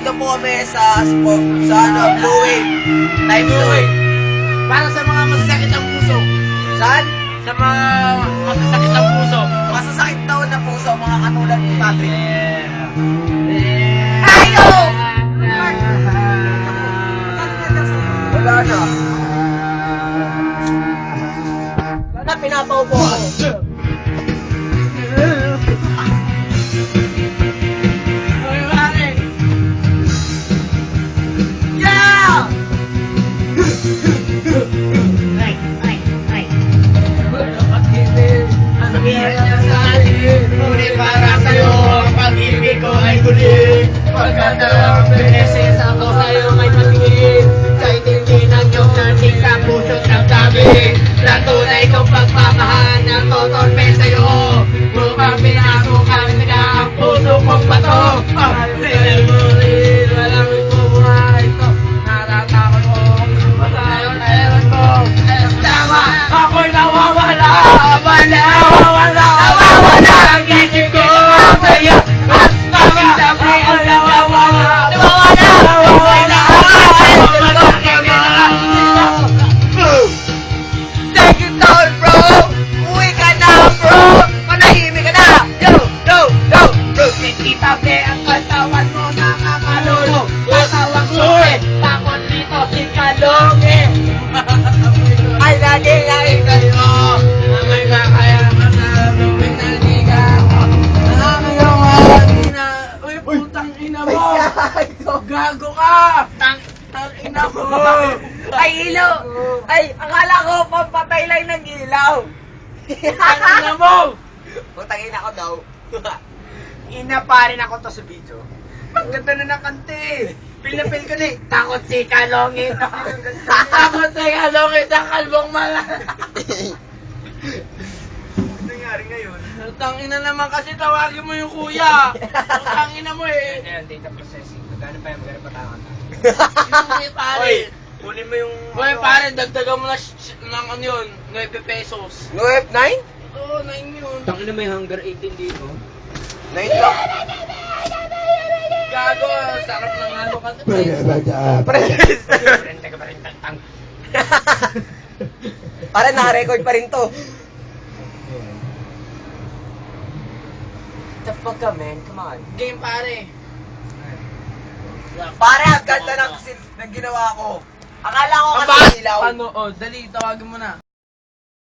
Nandito po kami sa sport, sa ano, Blue Wave. Time Blue. Wave. Para sa mga masasakit ang puso. Saan? Sa mga masasakit ang puso. Masasakit daw na puso, mga katulad ni Patrick. Yeah. Ayo! Wala na. Wala, pinapaupo ako. Gago ka Tang Tang ina Ay, ilaw! Ay, akala ko pampatay lang ng ilaw! Tang ina mo Putangin ako daw. Ina pa rin ako to sa video. Ang ganda na ng kante. Pil na pil ko na eh. Takot si Kalongit. Takot si Kalongit ang kalbong mala. nangyari ngayon? Tangina naman kasi tawagin mo yung kuya. Tangina mo eh. Ayan, data processing. Magkano pa yung magkano patangan na? Yung pare. Oy, kunin mo yung... Boy, pare, dagdagan mo na sh- sh- ng ano yun, 9 pesos. No F9? Oo, oh, 9 yun. Tangin na may hunger 18 dito. 9 lang. Gago, sarap ng ano ka. Pres! Renta ka pa rin tang. Para naka-record pa rin to. The fuck ka, man? Come on. Game pare. Pare, ang ganda ng, sin- ng ginawa ko. Akala ko kasi ilaw. ano, oh, dali, tawagin mo na.